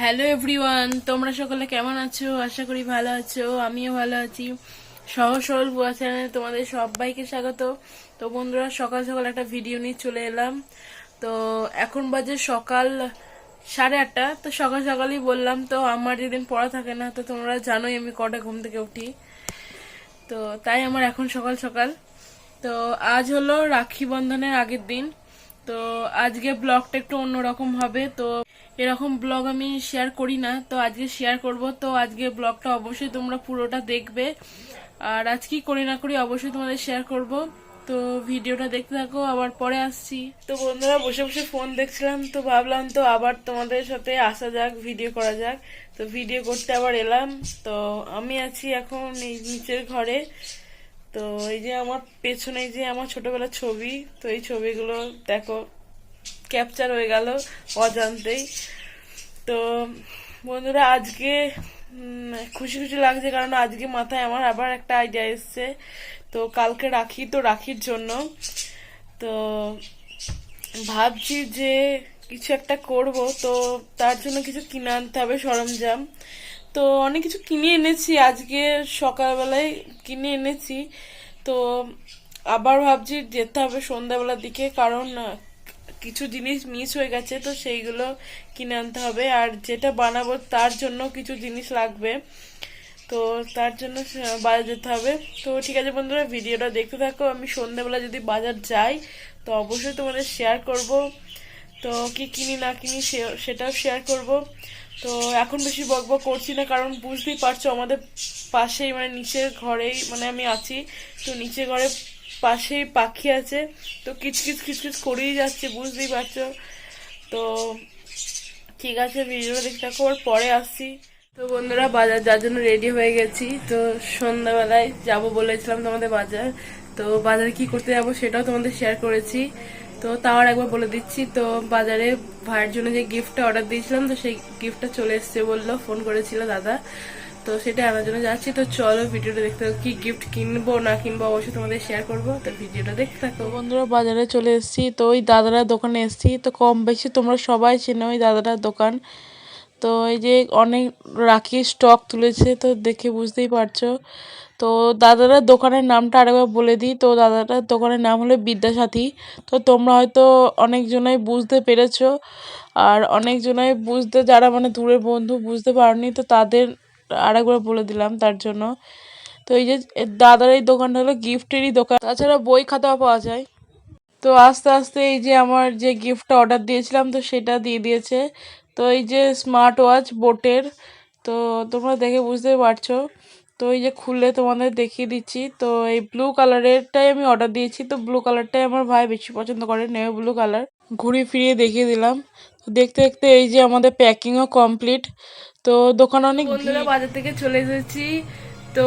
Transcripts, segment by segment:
Hello everyone তোমরা সকলে কেমন আছো? আশা করি ভালো আছো। আমিও ভালো আছি। সহজ সরল বুয়া চ্যানেলে তোমাদের সবাইকে স্বাগত। তো বন্ধুরা, সকাল সকাল একটা ভিডিও নিয়ে চলে এলাম। তো এখন বাজে সকাল সাড়ে আটটা। তো সকাল সকালই বললাম, তো আমার যেদিন পড়া থাকে না, তো তোমরা জানোই আমি কটা ঘুম থেকে উঠি। তো তাই আমার এখন সকাল সকাল। তো আজ হলো রাখি বন্ধনের আগের দিন। তো আজকে ব্লগটা একটু অন্যরকম হবে, তো এরকম ব্লগ আমি শেয়ার করি না, তো আজকে শেয়ার করব। তো আজকে ব্লগটা অবশ্যই তোমরা পুরোটা দেখবে। আর আজ কি করি না করি অবশ্যই তোমাদের শেয়ার করব। তো ভিডিওটা দেখতে থাকো, আবার পরে আসছি। তো বন্ধুরা, বসে বসে ফোন দেখছিলাম, তো ভাবলাম তো আবার তোমাদের সাথে আসা যাক ভিডিও করা যাক। তো ভিডিও করতে আবার এলাম, তো আমি আছি এখন এই নিচের ঘরে। তো এই যে আমার পেছনে যে আমার ছোটবেলার ছবি, তো এই ছবিগুলো দেখো ক্যাপচার হয়ে গেল অজান্তেই। তো বন্ধুরা, আজকে খুশি খুশি লাগছে কারণ আজকে মাথায় আমার আবার একটা আইডিয়া এসছে। তো কালকে রাখি, তো রাখির জন্য। তো ভাবছি যে কিছু একটা করব, তো তার জন্য কিছু কিনে আনতে হবে সরঞ্জাম। তো অনেক কিছু কিনে এনেছি, আজকে সকালবেলায় কিনে এনেছি। তো আবার ভাবছি যেতে হবে সন্ধ্যাবেলার দিকে, কারণ কিছু জিনিস মিস হয়ে গেছে, তো সেইগুলো কিনে আনতে হবে। আর যেটা বানাবো তার জন্য কিছু জিনিস লাগবে, তো তার জন্য বাজার যেতে হবে। তো ঠিক আছে বন্ধুরা, ভিডিওটা দেখতে থাকো। আমি সন্ধ্যাবেলা যদি বাজার যাই, তো অবশ্যই তোমাদের শেয়ার করব। তো কি কিনি না কিনি সেটাও শেয়ার করব। তো এখন বেশি বকবক করছি না, কারণ বুঝতেই পারছ আমাদের পাশেই মানে নিচের ঘরেই মানে আমি আছি, তো নিচের ঘরে পাশেই পাখি আছে, তো কিচকিচ কিচকিচ করেই যাচ্ছে, বুঝতেই পারছ। তো ঠিক আছে, ভিডিওটা দেখতে থাকো পরে আসছি। তো বন্ধুরা, বাজার যার জন্য রেডি হয়ে গেছি, তো সন্ধ্যাবেলায় যাব বলেছিলাম তোমাদের বাজার, তো বাজারে কি করতে যাব সেটাও তোমাদের শেয়ার করেছি। তো তাও আর একবার বলে দিচ্ছি, তো বাজারে ভাইয়ের জন্য যে গিফটটা অর্ডার দিয়েছিলাম, তো সেই গিফটটা চলে এসছে বলল ফোন করেছিল দাদা। তো সেটা আমার জন্য যাচ্ছি। তো চলো ভিডিওটা দেখতে কি গিফট কিনবো না কিনবো অবশ্যই তোমাদের শেয়ার করব, তো ভিডিওটা দেখতে থাকো। বন্ধুরা, বাজারে চলে এসেছি। তো ওই দাদারা দোকানে এসেছি। তো কম বেশি তোমরা সবাই চেনো ওই দাদারা দোকান। তো এই যে অনেক রাখি স্টক তুলেছে, তো দেখে বুঝতেই পারছ। তো দাদারা দোকানের নামটা আরেকবার বলে দিই, তো দাদাটার দোকানের নাম হলো বিদ্যাসাথী। তো তোমরা হয়তো অনেকজনাই বুঝতে পেরেছ, আর অনেকজনাই বুঝতে, যারা মানে দূরের বন্ধু বুঝতে পারোনি, তো তাদের আরেকবার বলে দিলাম তার জন্য। তো এই যে দাদার এই দোকানটা হলো গিফটেরই দোকান। তাছাড়া বই খাতাও পাওয়া যায়। তো আস্তে আস্তে এই যে আমার যে গিফটটা অর্ডার দিয়েছিলাম, তো সেটা দিয়ে দিয়েছে। তো এই যে স্মার্ট ওয়াচ বোটের তো তোমরা দেখে বুঝতে পারছ। তো এই যে খুলে তোমাদের দেখিয়ে দিচ্ছি। তো এই ব্লু কালারেরটাই আমি অর্ডার দিয়েছি। তো ব্লু কালারটাই আমার ভাই বেশি পছন্দ করে নেভি ব্লু কালার ঘুরিয়ে ফিরিয়ে দেখিয়ে দিলাম। তো দেখতে দেখতে এই যে আমাদের প্যাকিংও কমপ্লিট তো দোকান অনেক বন্ধুরা বাজার থেকে চলে এসেছি। তো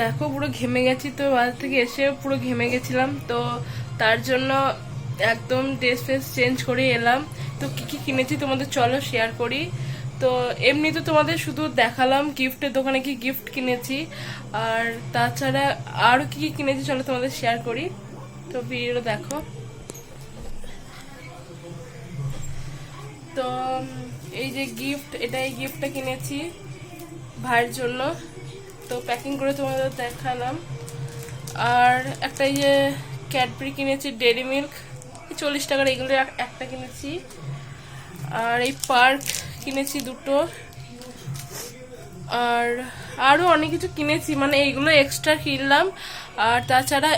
দেখো পুরো ঘেমে গেছি। তো বাজার থেকে এসে পুরো ঘেমে গেছিলাম। তো তার জন্য একদম ড্রেস ফ্রেস চেঞ্জ করে এলাম। তো কি কি কিনেছি তোমাদের চলো শেয়ার করি। তো এমনি তো তোমাদের শুধু দেখালাম গিফটের দোকানে কি গিফট কিনেছি। আর তাছাড়া আরও কি কি কিনেছি চলো তোমাদের শেয়ার করি। তো ভিডিওটা দেখো। তো এই যে গিফট এটা এই গিফটটা কিনেছি ভাইয়ের জন্য। তো প্যাকিং করে তোমাদের দেখালাম। আর একটা এই যে ক্যাডবেরি কিনেছি ডেরি মিল্ক চল্লিশ টাকার এগুলো এক- একটা কিনেছি। আর এই পার্ক কিনেছি দুটো। আর আরও অনেক কিছু কিনেছি মানে এইগুলো এক্সট্রা কিনলাম। আর তাছাড়া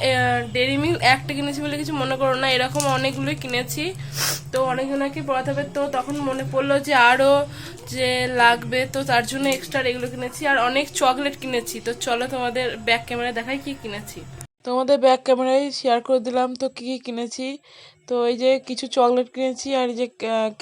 ডেরি মিল্ক একটা কিনেছি বলে কিছু মনে করো না, এরকম অনেকগুলোই কিনেছি। তো অনেকজনকে পড়াতে হবে, তো তখন মনে পড়ল যে আরও যে লাগবে, তো তার জন্য এক্সট্রা এগুলো কিনেছি। আর অনেক চকলেট কিনেছি, তো চলো তোমাদের ব্যাক ক্যামেরা দেখাই কি কিনেছি। তোমাদের ব্যাক ক্যামেরায় শেয়ার করে দিলাম। তো কী কী কিনেছি? তো এই যে কিছু চকলেট কিনেছি আর এই যে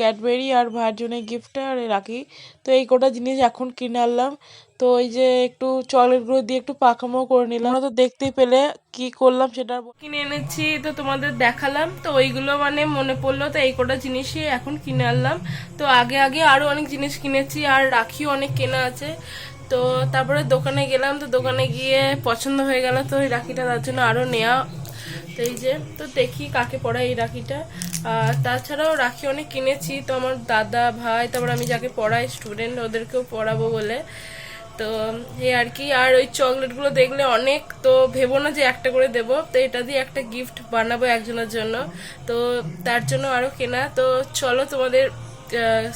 ক্যাডবেরি আর ভাইয়ের জন্য গিফট আর রাখি তো এই কটা জিনিস এখন কিনে আনলাম। তো এই যে একটু চকলেটগুলো দিয়ে একটু পাকামো করে নিলাম। তো দেখতেই পেলে কি করলাম সেটা কিনে এনেছি, তো তোমাদের দেখালাম। তো ওইগুলো মানে মনে পড়ল, তো এই কটা জিনিসই এখন কিনে আনলাম। তো আগে আগে আরও অনেক জিনিস কিনেছি আর রাখিও অনেক কেনা আছে। তো তারপরে দোকানে গেলাম, তো দোকানে গিয়ে পছন্দ হয়ে গেল, তো ওই রাখিটা তার জন্য আরও নেওয়া তো এই যে, তো দেখি কাকে পড়াই এই রাখিটা। আর তাছাড়াও রাখি অনেক কিনেছি, তো আমার দাদা, ভাই, তারপর আমি যাকে পড়াই স্টুডেন্ট ওদেরকেও পড়াবো বলে। তো এই আর কি, আর ওই চকলেটগুলো দেখলে অনেক, তো ভেবো না যে একটা করে দেব। তো এটা দিয়ে একটা গিফট বানাবো একজনের জন্য। তো তার জন্য আরও কেনা। তো চলো তোমাদের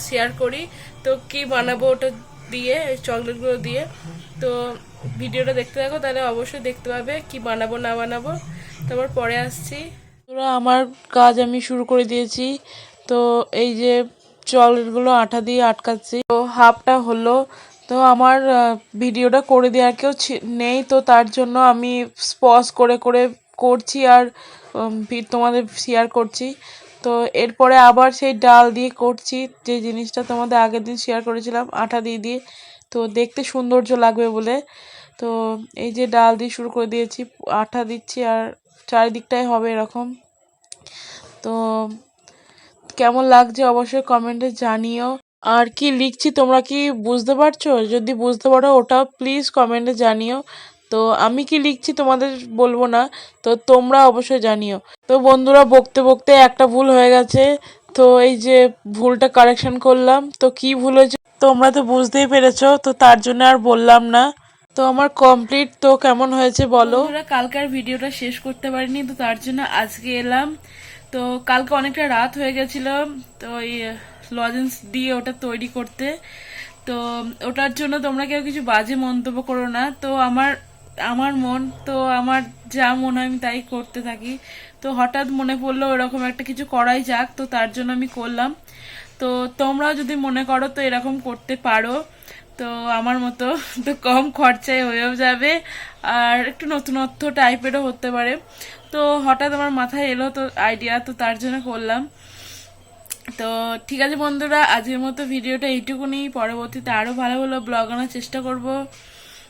শেয়ার করি। তো কি বানাবো ওটা দিয়ে, চকলেটগুলো দিয়ে। তো ভিডিওটা দেখতে থাকো, তাহলে অবশ্যই দেখতে পাবে কি বানাবো, না বানাবো। তারপর পরে আসছি। তোরা আমার কাজ আমি শুরু করে দিয়েছি। তো এই যে চকলেটগুলো আঠা দিয়ে আটকাচ্ছি। তো হাফটা হলো। তো আমার ভিডিওটা করে দেওয়ার কেউ নেই। তো তার জন্য আমি স্পজ করে করে করছি আর তোমাদের শেয়ার করছি। তো এরপরে আবার সেই ডাল দিয়ে করছি, যে জিনিসটা তোমাদের আগের দিন শেয়ার করেছিলাম আঠা দিয়ে দিয়ে। তো দেখতে সৌন্দর্য লাগবে বলে। তো এই যে ডাল দিয়ে শুরু করে দিয়েছি আঠা দিচ্ছি আর চারিদিকটাই হবে এরকম। তো কেমন লাগছে অবশ্যই কমেন্টে জানিও। আর কি লিখছি তোমরা কি বুঝতে পারছ? যদি বুঝতে পারো ওটা প্লিজ কমেন্টে জানিও। তো আমি কি লিখছি তোমাদের বলব না? তো তোমরা অবশ্যই জানিও। তো বন্ধুরা, বকতে বকতে একটা ভুল হয়ে গেছে। তো এই যে ভুলটা কারেকশন করলাম, তো কি ভুল হয়েছে তোমরা তো বুঝতেই পেরেছ, তো তার জন্য আর বললাম না। তো আমার কমপ্লিট তো কেমন হয়েছে বলো? কালকার ভিডিওটা শেষ করতে পারিনি, তো তার জন্য আজকে এলাম। তো কালকে অনেকটা রাত হয়ে গেছিল, তো ওই লজেন্স দিয়ে ওটা তৈরি করতে। তো ওটার জন্য তোমরা কেউ কিছু বাজে মন্তব্য করো না। তো আমার আমার মন তো আমার যা মনে আমি তাই করতে থাকি। তো হঠাৎ মনে পড়ল এরকম একটা কিছু করাই যাক, তো তার জন্য আমি করলাম। তো তোমরাও যদি মনে করো তো এরকম করতে পারো। তো আমার মতো তো কম খরচায় হয়েও যাবে। আর একটু নতুনত্ব টাইপেরও হতে পারে। তো হঠাৎ আমার মাথায় এলো তো আইডিয়া তো তার জন্য করলাম। তো ঠিক আছে বন্ধুরা, আজকের মতো ভিডিওটা এইটুকুনি পরবর্তীতে আরও ভালো ভালো ব্লগ আনার চেষ্টা করব।